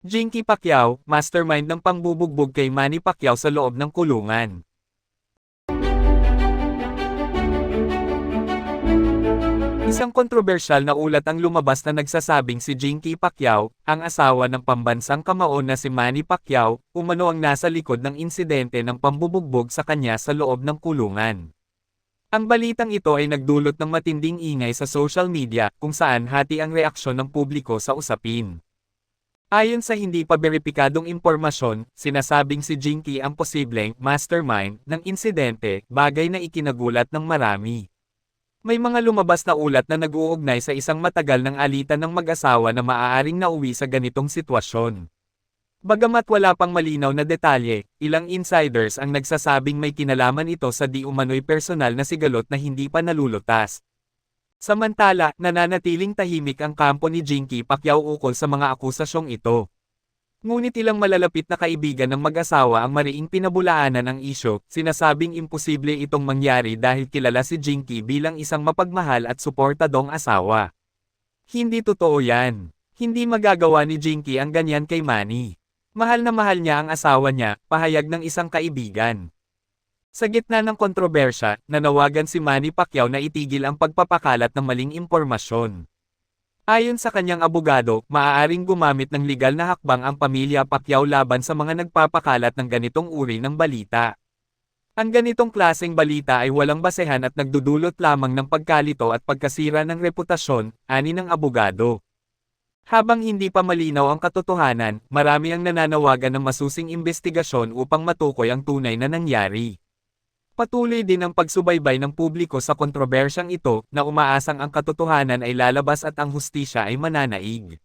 Jinky Pacquiao, mastermind ng pangbubugbog kay Manny Pacquiao sa loob ng kulungan. Isang kontrobersyal na ulat ang lumabas na nagsasabing si Jinky Pacquiao, ang asawa ng pambansang kamaon na si Manny Pacquiao, umano ang nasa likod ng insidente ng pambubugbog sa kanya sa loob ng kulungan. Ang balitang ito ay nagdulot ng matinding ingay sa social media kung saan hati ang reaksyon ng publiko sa usapin. Ayon sa hindi pa beripikadong impormasyon, sinasabing si Jinky ang posibleng mastermind ng insidente, bagay na ikinagulat ng marami. May mga lumabas na ulat na nag-uugnay sa isang matagal ng alitan ng mag-asawa na maaaring nauwi sa ganitong sitwasyon. Bagamat wala pang malinaw na detalye, ilang insiders ang nagsasabing may kinalaman ito sa di umano'y personal na sigalot na hindi pa nalulutas. Samantala, nananatiling tahimik ang kampo ni Jinky Pacquiao ukol sa mga akusasyong ito. Ngunit ilang malalapit na kaibigan ng mag-asawa ang mariing pinabulaanan ang isyo, sinasabing imposible itong mangyari dahil kilala si Jinky bilang isang mapagmahal at suportadong asawa. Hindi totoo yan. Hindi magagawa ni Jinky ang ganyan kay Manny. Mahal na mahal niya ang asawa niya, pahayag ng isang kaibigan. Sa gitna ng kontrobersya, nanawagan si Manny Pacquiao na itigil ang pagpapakalat ng maling impormasyon. Ayon sa kanyang abogado, maaaring gumamit ng legal na hakbang ang pamilya Pacquiao laban sa mga nagpapakalat ng ganitong uri ng balita. Ang ganitong klaseng balita ay walang basehan at nagdudulot lamang ng pagkalito at pagkasira ng reputasyon, ani ng abogado. Habang hindi pa malinaw ang katotohanan, marami ang nananawagan ng masusing investigasyon upang matukoy ang tunay na nangyari. Patuloy din ang pagsubaybay ng publiko sa kontrobersyang ito na umaasang ang katotohanan ay lalabas at ang hustisya ay mananaig.